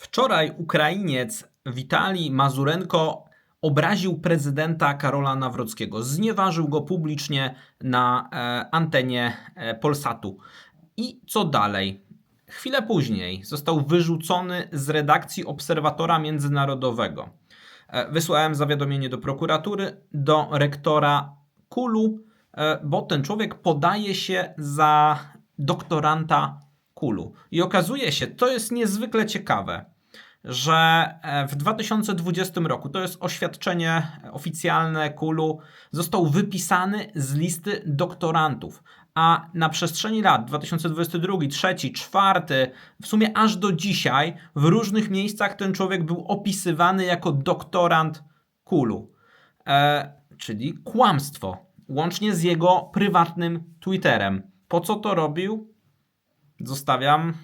Wczoraj Ukrainiec Witalij Mazurenko obraził prezydenta Karola Nawrockiego. Znieważył go publicznie na e, antenie e, Polsatu. I co dalej? Chwilę później został wyrzucony z redakcji Obserwatora Międzynarodowego. E, Wysłałem zawiadomienie do prokuratury, do rektora Kulu, bo ten człowiek podaje się za doktoranta Kulu. I okazuje się, to jest niezwykle ciekawe, że e, w 2020 roku, to jest oświadczenie oficjalne Kulu, został wypisany z listy doktorantów. A na przestrzeni lat 2022, 2023, 2024, w sumie aż do dzisiaj, w różnych miejscach ten człowiek był opisywany jako doktorant Kulu. E, czyli kłamstwo, łącznie z jego prywatnym Twitterem. Po co to robił? Zostawiam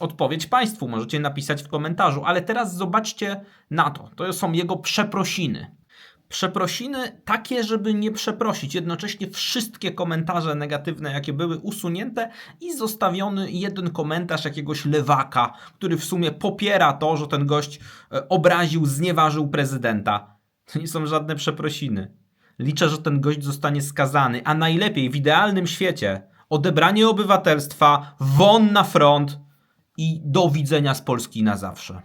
odpowiedź Państwu. Możecie napisać w komentarzu, ale teraz zobaczcie na to. To są jego przeprosiny. Przeprosiny takie, żeby nie przeprosić. Jednocześnie wszystkie komentarze negatywne, jakie były usunięte i zostawiony jeden komentarz jakiegoś lewaka, który w sumie popiera to, że ten gość e, obraził, znieważył prezydenta. To nie są żadne przeprosiny. Liczę, że ten gość zostanie skazany, a najlepiej w idealnym świecie odebranie obywatelstwa, won na front i do widzenia z Polski na zawsze.